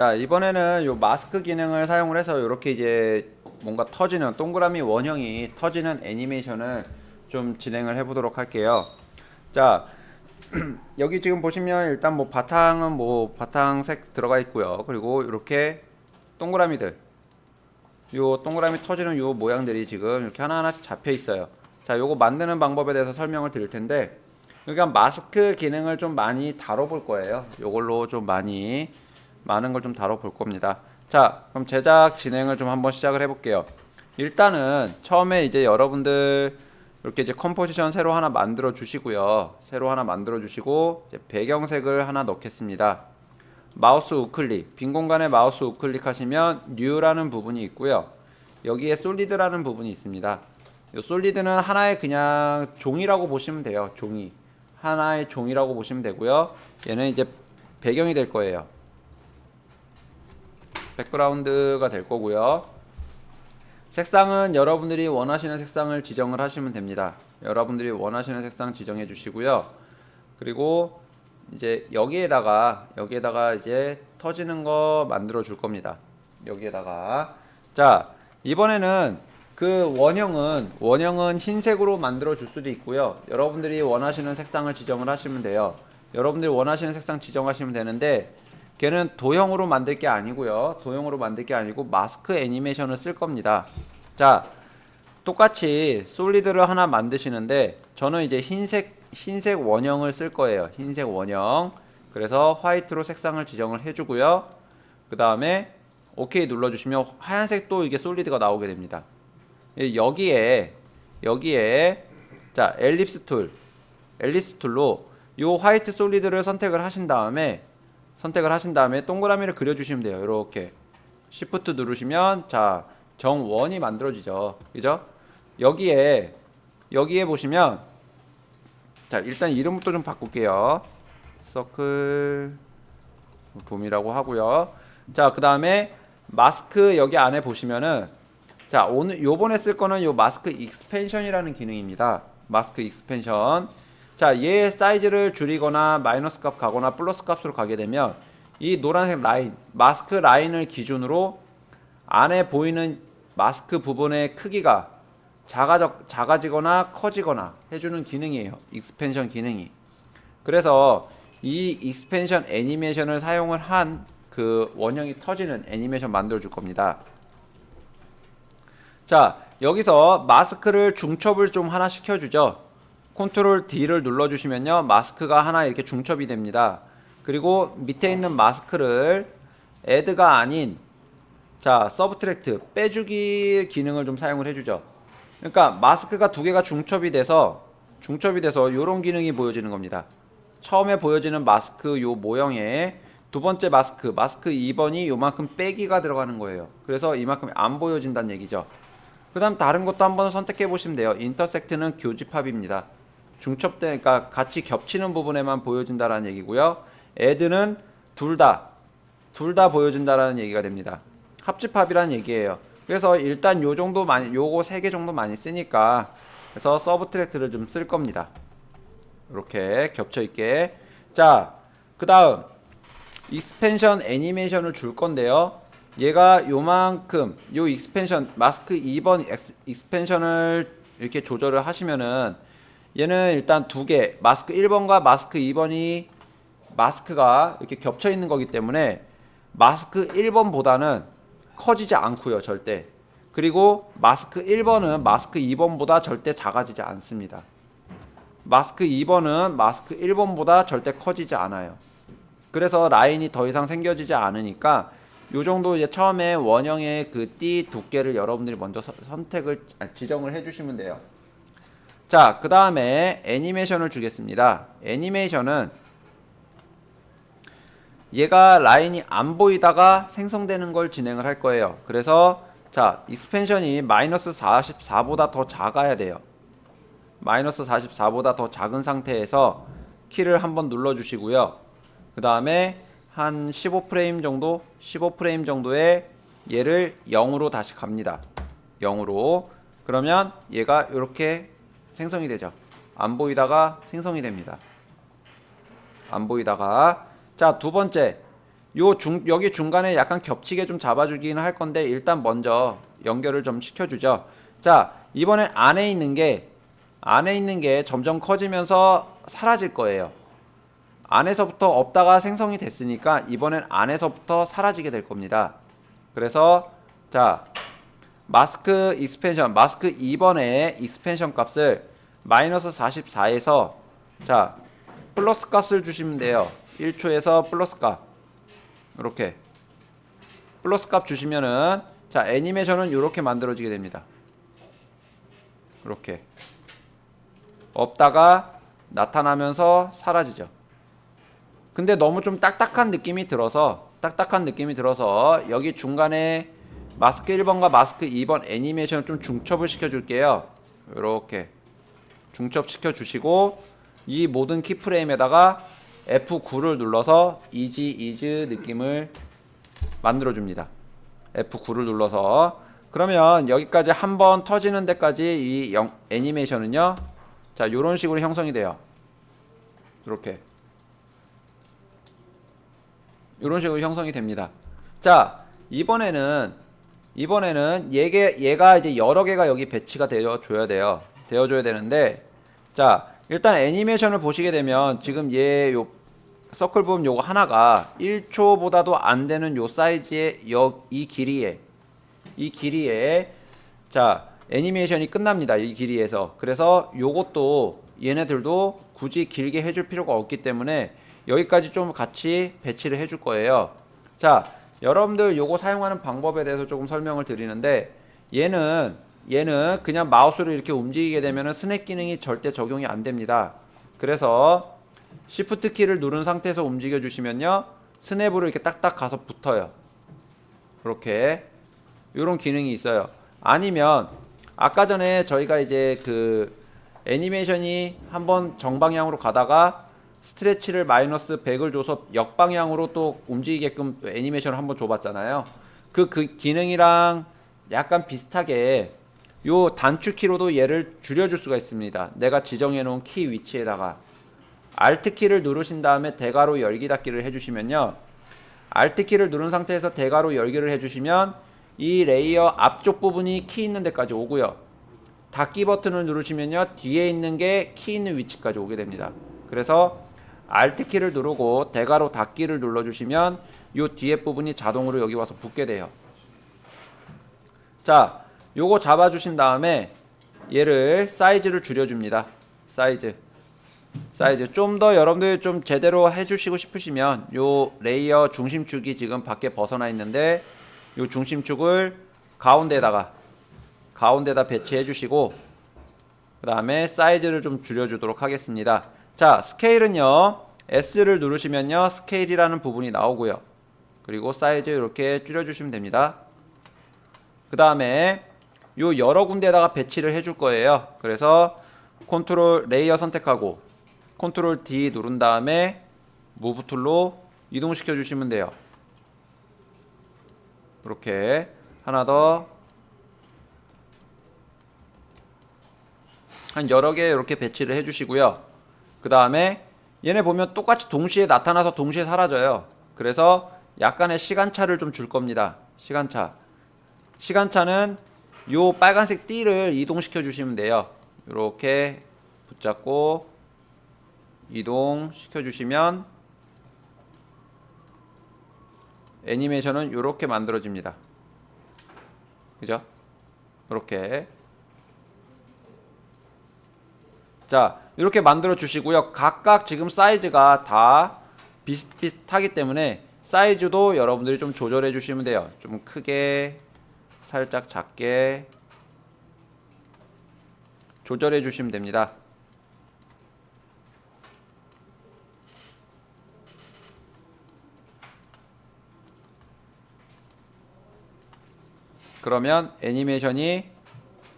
자 이번에는 요 마스크 기능을 사용을 해서 이렇게 이제 뭔가 터지는 동그라미 원형이 터지는 애니메이션을 좀 진행을 해보도록 할게요. 자 여기 지금 보시면 일단 뭐 바탕은 뭐 바탕색 들어가 있고요. 그리고 이렇게 동그라미들 요 동그라미 터지는 요 모양들이 지금 이렇게 하나하나씩 잡혀 있어요. 자 요거 만드는 방법에 대해서 설명을 드릴 텐데 그러니까 마스크 기능을 좀 많이 다뤄볼 거예요. 요걸로 좀 많이 많은 걸 좀 다뤄볼 겁니다. 자, 그럼 제작 진행을 좀 한번 시작을 해볼게요. 일단은 처음에 이제 여러분들 이렇게 이제 컴포지션 새로 하나 만들어 주시고요. 새로 하나 만들어 주시고 배경색을 하나 넣겠습니다. 마우스 우클릭, 빈 공간에 마우스 우클릭 하시면 New라는 부분이 있고요. 여기에 솔리드라는 부분이 있습니다. 이 솔리드는 하나의 그냥 종이라고 보시면 돼요. 종이. 하나의 종이라고 보시면 되고요. 얘는 이제 배경이 될 거예요. 백그라운드가 될 거고요. 색상은 여러분들이 원하시는 색상을 지정을 하시면 됩니다. 여러분들이 원하시는 색상 지정해 주시고요. 그리고 이제 여기에다가 여기에다가 이제 터지는 거 만들어 줄 겁니다. 여기에다가 자 이번에는 그 원형은 원형은 흰색으로 만들어 줄 수도 있고요. 여러분들이 원하시는 색상을 지정을 하시면 돼요. 여러분들이 원하시는 색상 지정하시면 되는데 걔는 도형으로 만들 게 아니고요. 도형으로 만들 게 아니고 마스크 애니메이션을 쓸 겁니다. 자, 똑같이 솔리드를 하나 만드시는데 저는 이제 흰색 흰색 원형을 쓸 거예요. 흰색 원형. 그래서 화이트로 색상을 지정을 해주고요. 그 다음에 OK 눌러주시면 하얀색 또 이게 솔리드가 나오게 됩니다. 예, 여기에 여기에 자 엘립스 툴 엘립스 툴로 요 화이트 솔리드를 선택을 하신 다음에 선택을 하신 다음에 동그라미를 그려주시면 돼요. 이렇게 Shift 누르시면 자 정원이 만들어지죠. 그죠? 여기에 여기에 보시면 자 일단 이름부터 좀 바꿀게요. 서클 돔이라고 하고요. 자 그 다음에 마스크 여기 안에 보시면은 자 오늘 요번에 쓸 거는 요 마스크 익스펜션이라는 기능입니다. 마스크 익스펜션. 자, 얘 사이즈를 줄이거나 마이너스 값 가거나 플러스 값으로 가게 되면 이 노란색 라인, 마스크 라인을 기준으로 안에 보이는 마스크 부분의 크기가 작아져, 작아지거나 커지거나 해주는 기능이에요. 익스펜션 기능이. 그래서 이 익스펜션 애니메이션을 사용을 한 그 원형이 터지는 애니메이션 만들어 줄 겁니다. 자, 여기서 마스크를 중첩을 좀 하나 시켜주죠. 컨트롤 D를 눌러주시면요. 마스크가 하나 이렇게 중첩이 됩니다. 그리고 밑에 있는 마스크를 애드가 아닌 자 서브트랙트 빼주기 기능을 좀 사용을 해주죠. 그러니까 마스크가 두 개가 중첩이 돼서 중첩이 돼서 이런 기능이 보여지는 겁니다. 처음에 보여지는 마스크 요 모형에 두 번째 마스크 마스크 2번이 요만큼 빼기가 들어가는 거예요. 그래서 이만큼 안 보여진다는 얘기죠. 그 다음 다른 것도 한번 선택해 보시면 돼요. 인터섹트는 교집합입니다. 중첩된 그러니까 같이 겹치는 부분에만 보여진다라는 얘기고요. 애드는 둘 다 둘 다 보여준다라는 얘기가 됩니다. 합집합이라는 얘기예요. 그래서 일단 요 정도 많이 요거 세 개 정도 많이 쓰니까 그래서 서브트랙트를 좀 쓸 겁니다. 이렇게 겹쳐 있게. 자, 그다음 익스펜션 애니메이션을 줄 건데요. 얘가 요만큼 요 익스펜션 마스크 2번 엑스- 익스펜션을 이렇게 조절을 하시면은 얘는 일단 두 개 마스크 1번과 마스크 2번이 마스크가 이렇게 겹쳐 있는 거기 때문에 마스크 1번보다는 커지지 않고요 절대. 그리고 마스크 1번은 마스크 2번보다 절대 작아지지 않습니다. 마스크 2번은 마스크 1번보다 절대 커지지 않아요. 그래서 라인이 더 이상 생겨지지 않으니까 요 정도 이제 처음에 원형의 그 띠 두께를 여러분들이 먼저 서- 선택을 아니, 지정을 해주시면 돼요. 자, 그 다음에 애니메이션을 주겠습니다. 애니메이션은 얘가 라인이 안 보이다가 생성되는 걸 진행을 할 거예요. 그래서 자, 익스펜션이 마이너스 44보다 더 작아야 돼요. 마이너스 44보다 더 작은 상태에서 키를 한번 눌러 주시고요. 그 다음에 한 15프레임 정도, 15프레임 정도에 얘를 0으로 다시 갑니다. 0으로. 그러면 얘가 이렇게 생성이 되죠. 안 보이다가 생성이 됩니다. 안 보이다가 자, 두 번째. 요 중, 여기 중간에 약간 겹치게 좀 잡아주기는 할 건데 일단 먼저 연결을 좀 시켜주죠. 자, 이번엔 안에 있는 게 안에 있는 게 점점 커지면서 사라질 거예요. 안에서부터 없다가 생성이 됐으니까 이번엔 안에서부터 사라지게 될 겁니다. 그래서 자 마스크 익스펜션 마스크 2번의 익스펜션 값을 마이너스 44에서 자 플러스 값을 주시면 돼요. 1초에서 플러스 값 이렇게 플러스 값 주시면은 자 애니메이션은 이렇게 만들어지게 됩니다. 이렇게 없다가 나타나면서 사라지죠. 근데 너무 좀 딱딱한 느낌이 들어서 딱딱한 느낌이 들어서 여기 중간에 마스크 1번과 마스크 2번 애니메이션을 좀 중첩을 시켜줄게요. 이렇게 중첩시켜 주시고 이 모든 키프레임에다가 F9를 눌러서 이지 이즈 느낌을 만들어 줍니다. F9를 눌러서 그러면 여기까지 한 번 터지는 데까지 이 영- 애니메이션은요. 자, 이런 식으로 형성이 돼요. 이렇게 이런 식으로 형성이 됩니다. 자, 이번에는 이번에는 얘게 얘가 이제 여러 개가 여기 배치가 되어 줘야 돼요. 되어 줘야 되는데 자, 일단 애니메이션을 보시게 되면 지금 얘 요 서클 부분 요거 하나가 1초보다도 안 되는 요 사이즈의 여, 이 길이에 이 길이에 자 애니메이션이 끝납니다 이 길이에서. 그래서 요것도 얘네들도 굳이 길게 해줄 필요가 없기 때문에 여기까지 좀 같이 배치를 해줄 거예요. 자 여러분들 요거 사용하는 방법에 대해서 조금 설명을 드리는데 얘는 얘는 그냥 마우스를 이렇게 움직이게 되면은 스냅 기능이 절대 적용이 안 됩니다 그래서 Shift 키를 누른 상태에서 움직여 주시면요 스냅으로 이렇게 딱딱 가서 붙어요 이렇게 이런 기능이 있어요. 아니면 아까 전에 저희가 이제 그 애니메이션이 한번 정방향으로 가다가 스트레치를 마이너스 100을 줘서 역방향으로 또 움직이게끔 또 애니메이션을 한번 줘봤잖아요. 그, 그 기능이랑 약간 비슷하게 요 단축키로도 얘를 줄여줄 수가 있습니다. 내가 지정해 놓은 키 위치에다가 Alt 키를 누르신 다음에 대괄호 열기 닫기를 해주시면요. Alt 키를 누른 상태에서 대괄호 열기를 해주시면 이 레이어 앞쪽 부분이 키 있는 데까지 오고요. 닫기 버튼을 누르시면요. 뒤에 있는 게 키 있는 위치까지 오게 됩니다. 그래서 Alt 키를 누르고 대괄호 닫기를 눌러주시면 이 뒤에 부분이 자동으로 여기 와서 붙게 돼요. 자, 요거 잡아주신 다음에 얘를 사이즈를 줄여줍니다. 사이즈. 사이즈. 좀 더 여러분들 좀 제대로 해주시고 싶으시면 요 레이어 중심축이 지금 밖에 벗어나 있는데 요 중심축을 가운데다가 가운데다 배치해 주시고 그 다음에 사이즈를 좀 줄여주도록 하겠습니다. 자 스케일은요. S를 누르시면요. 스케일이라는 부분이 나오고요. 그리고 사이즈 이렇게 줄여주시면 됩니다. 그 다음에 요 여러 군데다가 배치를 해줄 거예요 그래서 컨트롤 레이어 선택하고 컨트롤 D 누른 다음에 무브 툴로 이동시켜 주시면 돼요. 이렇게 하나 더. 한 여러 개 이렇게 배치를 해 주시고요. 그 다음에 얘네 보면 똑같이 동시에 나타나서 동시에 사라져요. 그래서 약간의 시간차를 좀 줄 겁니다. 시간차. 시간차는 요 빨간색 띠를 이동시켜 주시면 돼요. 이렇게 붙잡고 이동시켜 주시면 애니메이션은 이렇게 만들어집니다. 그죠? 이렇게 자 이렇게 만들어 주시고요. 각각 지금 사이즈가 다 비슷비슷하기 때문에 사이즈도 여러분들이 좀 조절해 주시면 돼요. 좀 크게 살짝 작게 조절해 주시면 됩니다. 그러면 애니메이션이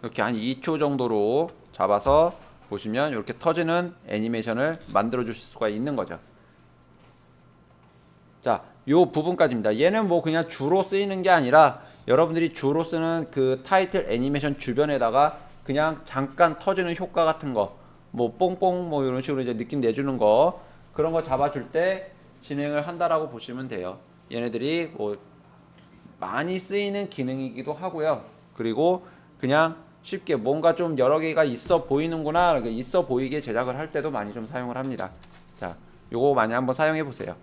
이렇게 한 2초 정도로 잡아서 보시면 이렇게 터지는 애니메이션을 만들어 주실 수가 있는 거죠. 자, 요 부분까지입니다. 얘는 뭐 그냥 주로 쓰이는 게 아니라 여러분들이 주로 쓰는 그 타이틀 애니메이션 주변에다가 그냥 잠깐 터지는 효과 같은 거, 뭐 뽕뽕 뭐 이런 식으로 이제 느낌 내주는 거 그런 거 잡아줄 때 진행을 한다라고 보시면 돼요. 얘네들이 뭐 많이 쓰이는 기능이기도 하고요. 그리고 그냥 쉽게 뭔가 좀 여러 개가 있어 보이는구나 있어 보이게 제작을 할 때도 많이 좀 사용을 합니다. 자, 요거 많이 한번 사용해 보세요.